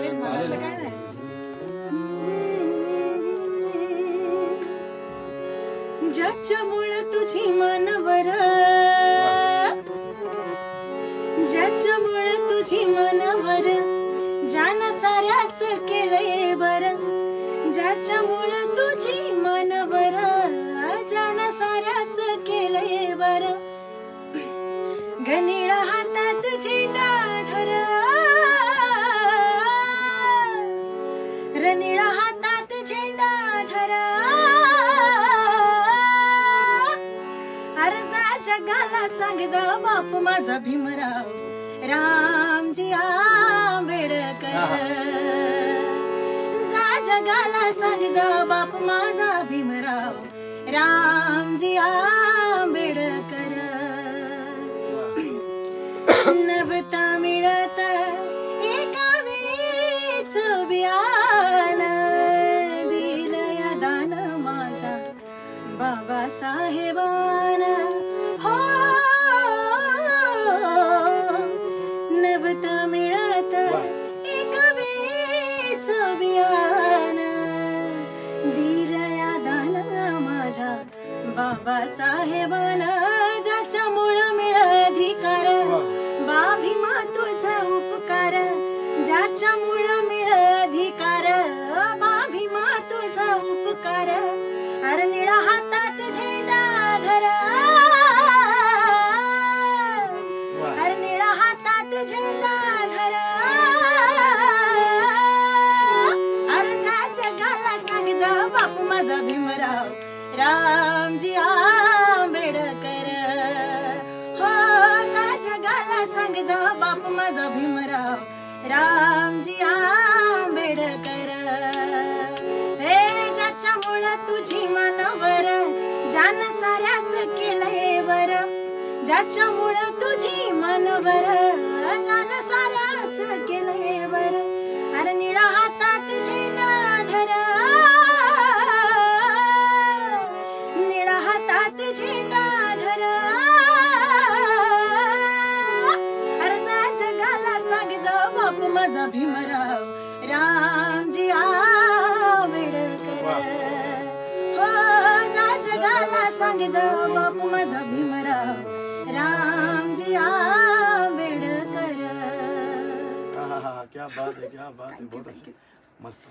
चालेल मला असं काय नाही. ज्याच्यामुळं तुझी मनवर ज्याच्यामुळं तुझी मनवर जान साऱ्याच केलंय बर ज्याच्यामुळं तुझी मनवर जान साऱ्याच केलंय बर. घनिळ हातात झेंडा धर रनिळ हातात झेंडा धर. अर्जा जगाला सांग जा बाप माझा भीमराव. रामजी आंबेडकर. जा जगाला सांग जा बाप माझा भीमराव. रामजी आंबेडकर बाबासाहेबान ज्याच्यामुळं मिळ अधिकार बाभीमा तुझा उपकार ज्याच्यामुळं मिळ अधिकार बाभीमा तुझा उपकार. अरे निळा हातात झेंडा धर. अरे निळा हातात झेंडा धर. अर्जा जगाला सांग जा बापू माझा भीमराव. रामजी आंबेडकर. हो जा जगाला सांग जा बाप माझा भीमराव. रामजी आंबेडकर. हे ज्याच्यामुळं तुझी मानवर जान साऱ्याच केलंय बर ज्याच्यामुळं तुझी मानवर हातात झेंडा धर. अरे जा जगाला सांग जा बापू माझा भीमराव. रामजी आंबेडकर. हो जा जगाला सांग जा बापू माझा भीमराव. रामजी आंबेडकर. क्या बात है क्या बात है बहुत मस्त.